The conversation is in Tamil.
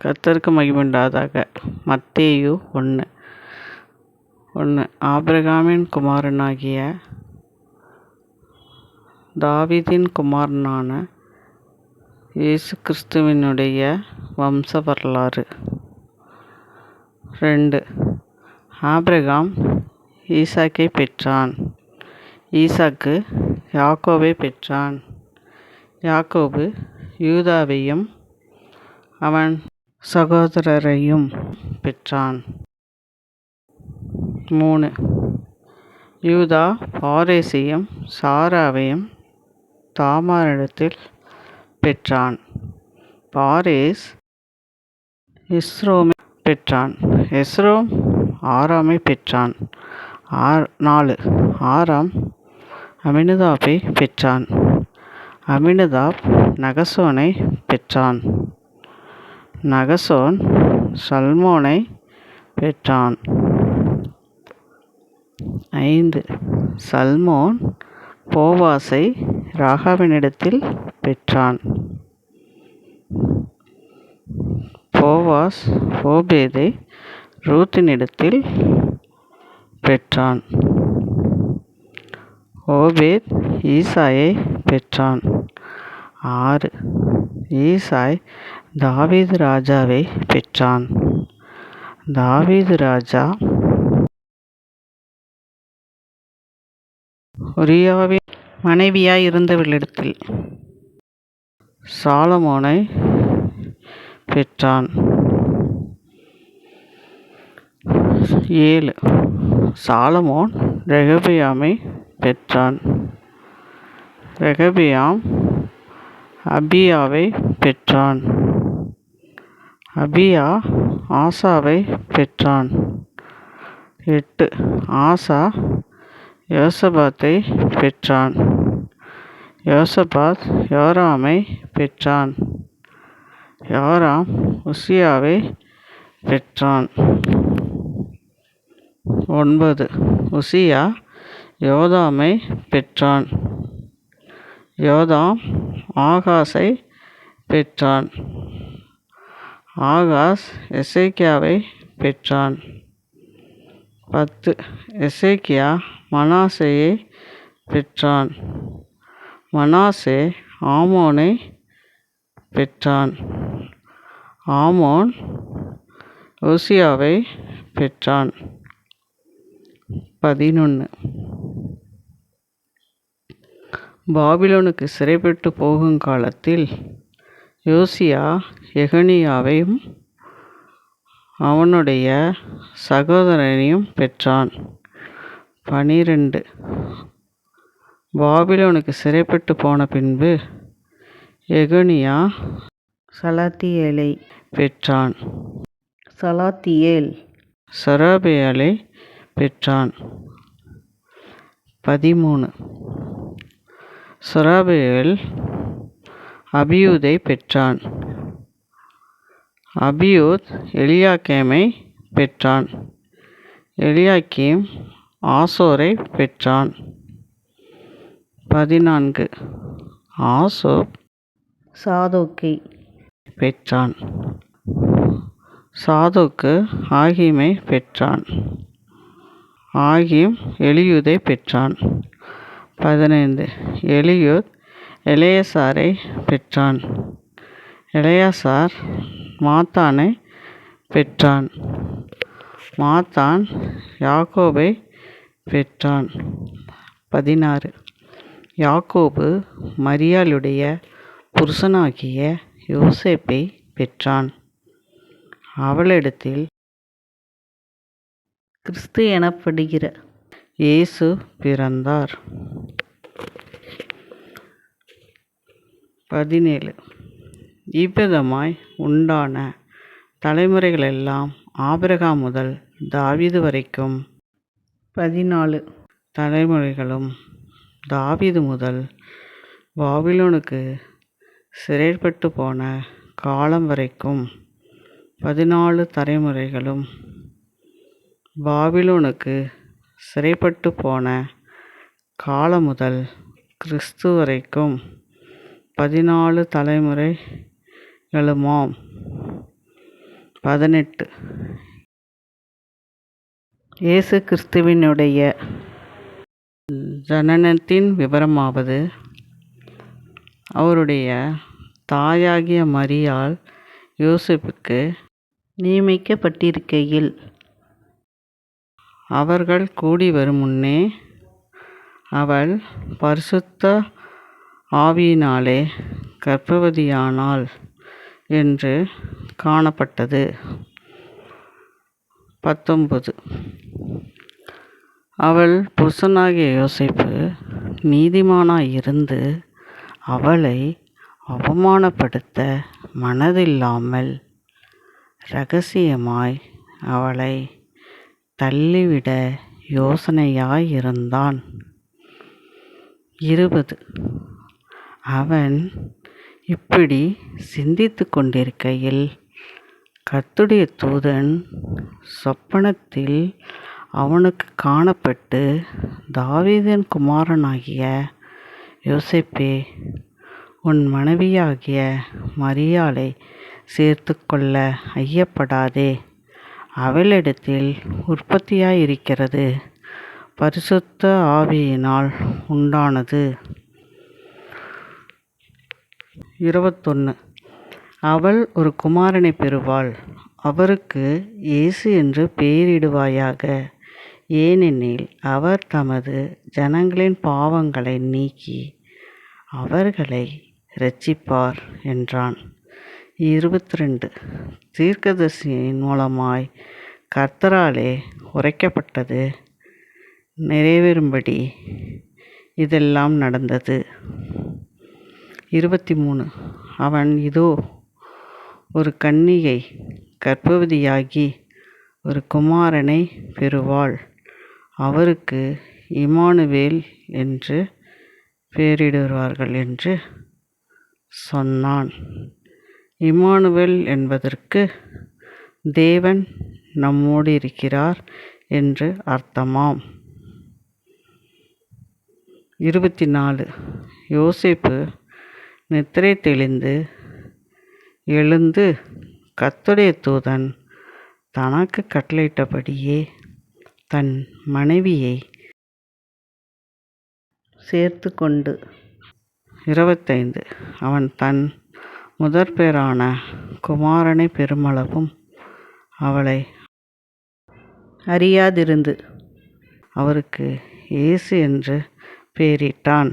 கர்த்தருக்கு மகிமையுண்டாதாக. மத்தேயு ஒன்று ஒன்று ஆபிரகாமின் குமாரனாகிய தாவிதின் குமாரனான இயேசு கிறிஸ்துவினுடைய வம்ச வரலாறு ரெண்டு. ஆபிரகாம் ஈசாக்கை பெற்றான். ஈசாக்கு யாக்கோவை பெற்றான். யாக்கோபு யூதாவையும் அவன் சகோதரரையும் பெற்றான். மூணு. யூதா பாரேசையும் சாராவையும் தாமாரிடத்தில் பெற்றான். பாரேஸ் இஸ்ரோமை பெற்றான். இஸ்ரோம் ஆறாமை பெற்றான். ஆர் நாலு. ஆறாம் அமினதாப்பை பெற்றான். அமினதாப் நகசோனை பெற்றான். நகசோன் சல்மோனை பெற்றான். ஐந்து. சல்மோன் போவாசை ராகாவினிடத்தில் பெற்றான். போவாஸ் ஓபேதை ரூத்தினிடத்தில் பெற்றான். ஓபேத் ஈசாயை பெற்றான். ஆறு. ஈசாய் தாவீது ராஜாவை பெற்றான். தாவீது ராஜா உரியாவின் மனைவியாய் இருந்தவளிடத்தில் சாலமோனை பெற்றான். ஏழு. சாலமோன் ரெகபியாமை பெற்றான். ரெகபியாம் அபியாவை பெற்றான். அபியா ஆசாவை பெற்றான். எட்டு. ஆசா யோசபாத்தை பெற்றான். யோசபாத் யோராமை பெற்றான். யோராம் உசியாவை பெற்றான். ஒன்பது. உசியா யோதாமை பெற்றான். யோதாம் ஆகாஸை பெற்றான். ஆகாஸ் எசேக்கியாவை பெற்றான். பத்து. எசேக்கியா மனாசேயை பெற்றான். மனாசே ஆமோனை பெற்றான். ஆமோன் ஓசியாவை பெற்றான். பதினொன்று பாபிலோனுக்கு சிறைப்பட்டு போகும் காலத்தில் யோசியா எகனியாவையும் அவனுடைய சகோதரனையும் பெற்றான். பனிரெண்டு. பாபிலோனுக்கு சிறைப்பட்டு போன பின்பு எகனியா சலாத்தியேலை பெற்றான். சலாத்தியேல் சராபேயாலை பெற்றான். பதிமூணு. சராபேல் அபியூதை பெற்றான். அபியூத் எலியாக்கேமை பெற்றான். எலியாக்கீம் ஆசோரை பெற்றான். பதினான்கு. ஆசோப் சாதோக்கை பெற்றான். சாதோக்கு ஆகிமை பெற்றான். ஆகிம் எலியூதை பெற்றான். பதினைந்து. எலியூத் எலேயசாரை பெற்றான். இளையசார் மாத்தானை பெற்றான். மாத்தான் யாக்கோபை பெற்றான். பதினாறு. யாக்கோபு மரியாளுடைய புருஷனாகிய யோசேப்பை பெற்றான். அவளிடத்தில் கிறிஸ்து எனப்படுகிற இயேசு பிறந்தார். பதினேழு. இவ்விதமாய் உண்டான தலைமுறைகளெல்லாம் ஆபிரகாம் முதல் தாவீது வரைக்கும் பதினாலு தலைமுறைகளும் தாவீது முதல் பாபிலோனுக்கு சிறைப்பட்டு போன காலம் வரைக்கும் பதினாலு தலைமுறைகளும் பாபிலோனுக்கு சிறைப்பட்டு போன காலம் முதல் கிறிஸ்து வரைக்கும் பதினாலு தலைமுறைகளுமாம் பதினெட்டு. இயேசு கிறிஸ்துவினுடைய ஜனனத்தின் விவரமாவது அவருடைய தாயாகிய மரியால் யோசிப்புக்கு நியமிக்கப்பட்டிருக்கையில் அவர்கள் கூடி வரும் முன்னே அவள் பரிசுத்த ஆவியினாலே கர்ப்பவதியானாள் என்று காணப்பட்டது. பத்தொன்பது. அவள் புருஷனாகிய யோசிப்பு நீதிமானாய் இருந்து அவளை அவமானப்படுத்த மனதில்லாமல் ரகசியமாய் அவளை தள்ளிவிட யோசனையாயிருந்தான். இருபது. அவன் இப்படி சிந்தித்து கொண்டிருக்கையில் கர்த்துடைய தூதன் சொப்பனத்தில் அவனுக்கு காணப்பட்டு தாவீதின் குமாரனாகிய யோசிப்பே உன் மனைவியாகிய மரியாளை சேர்த்து கொள்ள ஐயப்படாதே. அவளிடத்தில் உற்பத்தியாயிருக்கிறது பரிசுத்த ஆவியினால் உண்டானது. இருபத்தொன்று அவள் ஒரு குமாரனை பெறுவாள். அவருக்கு இயேசு என்று பெயரிடுவாயாக. ஏனெனில் அவர் தமது ஜனங்களின் பாவங்களை நீக்கி அவர்களை இரட்சிப்பார் என்றான். இருபத்தி ரெண்டு தீர்க்கதரிசியின் மூலமாய் கர்த்தராலே உரைக்கப்பட்டது நிறைவேறும்படி இதெல்லாம் நடந்தது. இருபத்தி மூணு அவன் இதோ ஒரு கன்னிகை கர்ப்பவதியாகி ஒரு குமாரனை பெறுவாள். அவருக்கு இமானுவேல் என்று பெயரிடுவார்கள் என்று சொன்னான். இமானுவேல் என்பதற்கு தேவன் நம்மோடு இருக்கிறார் என்று அர்த்தமாம். இருபத்தி நாலு யோசிப்பு நித்திரை தெளிந்து எழுந்து கத்துடைய தூதன் தனக்கு கட்டளையிட்டபடியே தன் மனைவியை சேர்த்து கொண்டு இருபத்தைந்து அவன் தன் முதற்பேறான குமாரனை பெருமளவும் அவளை அறியாதிருந்து அவருக்கு இயேசு என்று பேரிட்டான்